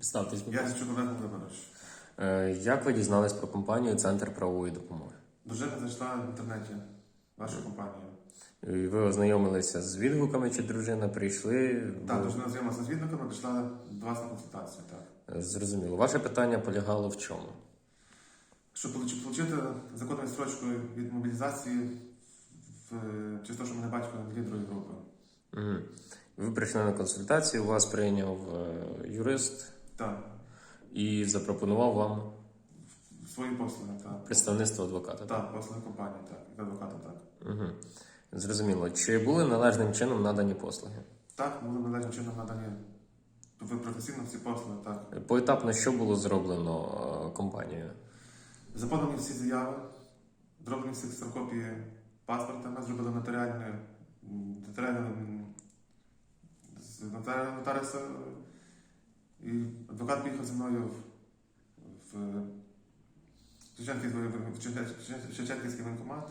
Представтесь, будь Я ласка. Зінчук Олег Володимирович. Е, Як ви дізнались про компанію Центр правової допомоги? Дружина зайшла в інтернеті вашу компанію. І Ви ознайомилися з відгуками, чи дружина прийшли? Так, Ви- дружина знайомилася з відгуками, прийшла до вас на консультацію. Так. Е, Зрозуміло. Ваше питання полягало в чому? Щоб отримати законну строчку від мобілізації в чи то, що мене батько лідерою групи. Угу. Ви прийшли на консультацію, вас прийняв е, юрист Так, і запропонував вам свої послуги, так. представництво адвоката. Так? Так, послуги компанії, так, як адвоката, так. Угу. Зрозуміло. Чи були належним чином надані послуги? Так, були належним чином надані ви професійно всі послуги, так. Поетапно, що було зроблено е, компанією? Заповнені всі заяви, зроблені всі ксерокопії паспорта, ми зробили нотаріальні, м, нотаріальні м, з нотарі- нотаріуса, і адвокат поїхав зі мною в, Шевченківський, воєнкомат.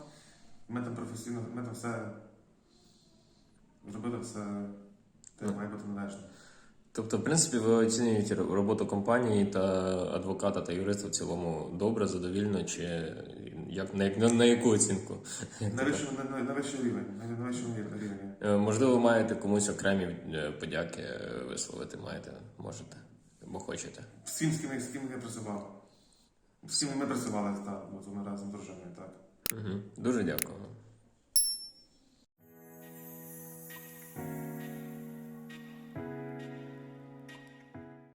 Ми там професійно, ми там все зробили все, те, має бути належно. Тобто, в принципі, ви оцінюєте роботу компанії та адвоката та юриста в цілому добре, задовільно, чи як на, на, на яку оцінку? На вищому, на, на, на вищому рівень. на, на вищому рівні. Е, Можливо, маєте комусь окремі е, подяки е, висловити, маєте, можете, або хочете. Всім, з ким, з ким я працював. З ким ми працювали, так, бо ми разом з дружиною, так. Угу. Дуже дякую.